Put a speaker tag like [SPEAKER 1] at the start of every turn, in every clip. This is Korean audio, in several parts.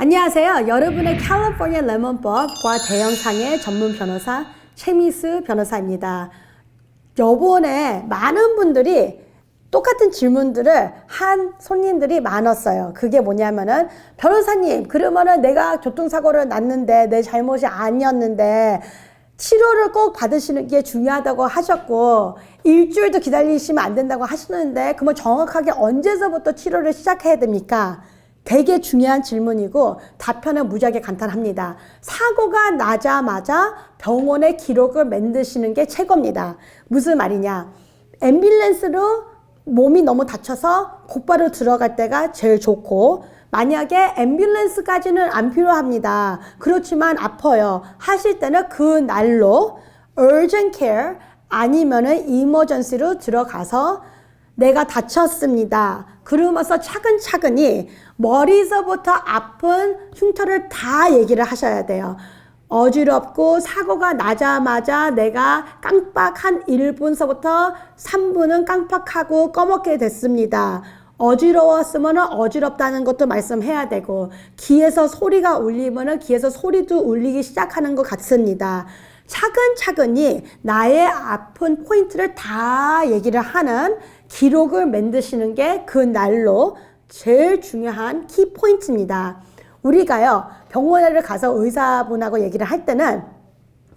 [SPEAKER 1] 안녕하세요. 여러분의 캘리포니아 레몬법과 대형상의 전문 변호사 최미수 변호사입니다. 요번에 많은 분들이 똑같은 질문들을 한 손님들이 많았어요. 그게 뭐냐면은 변호사님, 그러면은 내가 교통사고를 났는데 내 잘못이 아니었는데 치료를 꼭 받으시는 게 중요하다고 하셨고 일주일도 기다리시면 안 된다고 하시는데 그러면 정확하게 언제서부터 치료를 시작해야 됩니까? 되게 중요한 질문이고 답변은 무지하게 간단합니다. 사고가 나자마자 병원에 기록을 만드시는 게 최고입니다. 무슨 말이냐? 앰뷸런스로 몸이 너무 다쳐서 곧바로 들어갈 때가 제일 좋고 만약에 앰뷸런스까지는 안 필요합니다. 그렇지만 아파요. 하실 때는 그 날로 urgent care 아니면은 emergency로 들어가서 내가 다쳤습니다. 그러면서 차근차근히 머리서부터 아픈 흉터를 다 얘기를 하셔야 돼요. 어지럽고 사고가 나자마자 내가 깜빡 한 1분서부터 3분은 깜빡하고 꺼먹게 됐습니다. 어지러웠으면 어지럽다는 것도 말씀해야 되고 귀에서 소리가 울리면 귀에서 소리도 울리기 시작하는 것 같습니다. 차근차근히 나의 아픈 포인트를 다 얘기를 하는 기록을 만드시는 게 그 날로 제일 중요한 키 포인트입니다. 우리가요 병원에 가서 의사분하고 얘기를 할 때는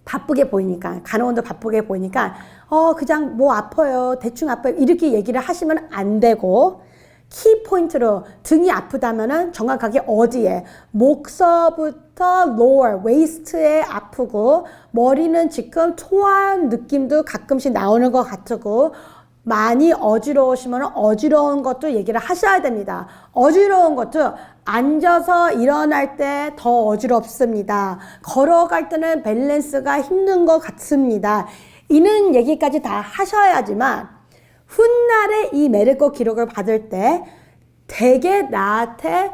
[SPEAKER 1] 바쁘게 보이니까 간호원도 바쁘게 보이니까 어 그냥 뭐 아파요 대충 아파요 이렇게 얘기를 하시면 안 되고 키 포인트로 등이 아프다면은 정확하게 어디에 목서부터 lower waist에 아프고 머리는 지금 토한 느낌도 가끔씩 나오는 것 같고 많이 어지러우시면 어지러운 것도 얘기를 하셔야 됩니다. 어지러운 것도 앉아서 일어날 때 더 어지럽습니다. 걸어갈 때는 밸런스가 힘든 것 같습니다. 이는 얘기까지 다 하셔야지만 훗날에 이 메르코 기록을 받을 때 되게 나한테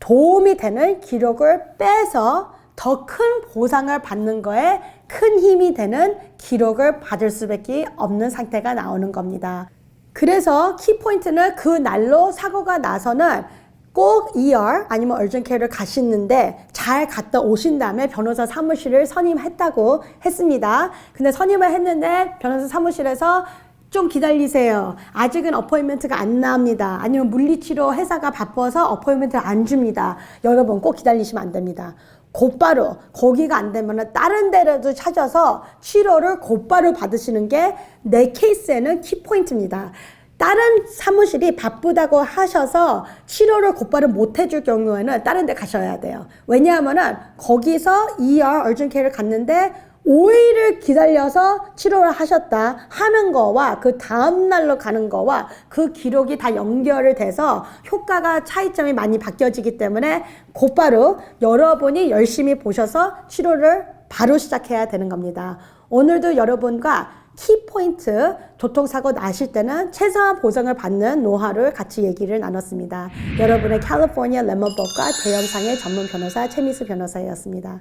[SPEAKER 1] 도움이 되는 기록을 빼서 더 큰 보상을 받는 거에 큰 힘이 되는 기록을 받을 수밖에 없는 상태가 나오는 겁니다. 그래서 키포인트는 그 날로 사고가 나서는 꼭 ER 아니면 care를 가시는데 잘 갔다 오신 다음에 변호사 사무실을 선임했다고 했습니다. 근데 선임을 했는데 변호사 사무실에서 좀 기다리세요. 아직은 어포인멘트가 안 나옵니다. 아니면 물리치료 회사가 바빠서 어포인멘트를 안 줍니다. 여러분 꼭 기다리시면 안 됩니다. 곧바로 거기가 안 되면 다른 데라도 찾아서 치료를 곧바로 받으시는 게 내 케이스에는 키포인트입니다. 다른 사무실이 바쁘다고 하셔서 치료를 곧바로 못 해줄 경우에는 다른 데 가셔야 돼요. 왜냐하면은 거기서 ER care를 갔는데 5일을 기다려서 치료를 하셨다 하는 거와 그 다음 날로 가는 거와 그 기록이 다 연결이 돼서 효과가 차이점이 많이 바뀌어지기 때문에 곧바로 여러분이 열심히 보셔서 치료를 바로 시작해야 되는 겁니다. 오늘도 여러분과 키포인트 교통사고 나실 때는 최소한 보상을 받는 노하우를 같이 얘기를 나눴습니다. 여러분의 캘리포니아 레몬법과 대형상의 전문 변호사 최미수 변호사였습니다.